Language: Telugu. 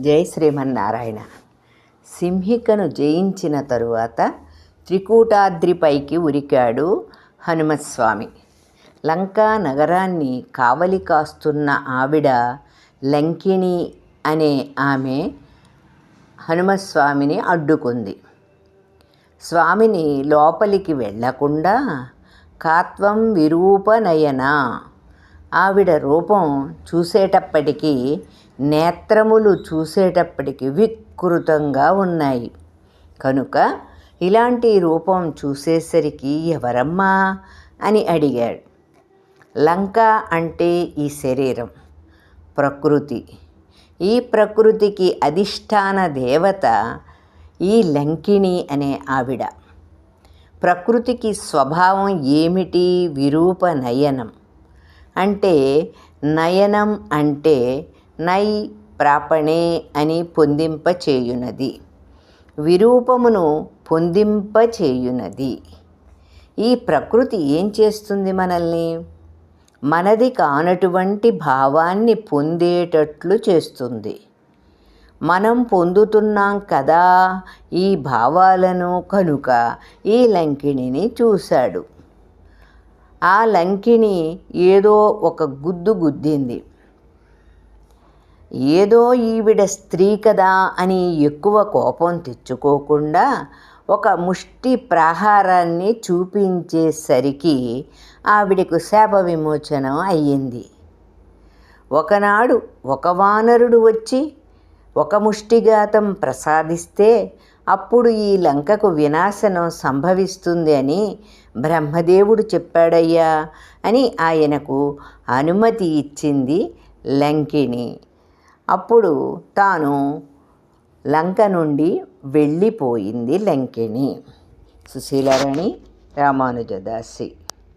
జై శ్రీమన్నారాయణ. సింహికను జయించిన తరువాత త్రికూటాద్రిపైకి ఉరికాడు హనుమస్వామి. లంకా నగరాన్ని కావలి కాస్తున్న ఆవిడ లంకిణి అనే ఆమె హనుమస్వామిని అడ్డుకుంది. స్వామిని లోపలికి వెళ్ళకుండా కాత్వం విరూపనయన ఆవిడ రూపం చూసేటప్పటికీ నేత్రములు చూసేటప్పటికి వికృతంగా ఉన్నాయి. కనుక ఇలాంటి రూపం చూసేసరికి ఎవరమ్మా అని అడిగాడు. లంక అంటే ఈ శరీరం ప్రకృతి. ఈ ప్రకృతికి అధిష్టాన దేవత ఈ లంకిణి అనే ఆవిడ. ప్రకృతికి స్వభావం ఏమిటి? విరూప నయనం. అంటే నయనం అంటే నై ప్రాపణే అని పొందింప చేయునది విరూపమును పొందింపచేయునది. ఈ ప్రకృతి ఏం చేస్తుంది మనల్ని? మనది కానటువంటి భావాన్ని పొందేటట్లు చేస్తుంది. మనం పొందుతున్నాం కదా ఈ భావాలను కనుక ఈ లంకిణిని చూశాడు. ఆ లంకిణి ఏదో ఒక గుద్దు గుద్దింది. ఏదో ఈవిడ స్త్రీ కదా అని ఎక్కువ కోపం తెచ్చుకోకుండా ఒక ముష్టి ప్రాహారాన్ని చూపించేసరికి ఆవిడకు శాప విమోచనం అయ్యింది. ఒకనాడు ఒక వానరుడు వచ్చి ఒక ముష్టిఘాతం ప్రసాదిస్తే అప్పుడు ఈ లంకకు వినాశనం సంభవిస్తుంది అని బ్రహ్మదేవుడు చెప్పాడయ్యా అని ఆయనకు అనుమతి ఇచ్చింది లంకిణి. అప్పుడు తాను లంక నుండి వెళ్ళిపోయింది లంకిణి సుశీలారాణి రామానుజదాసి.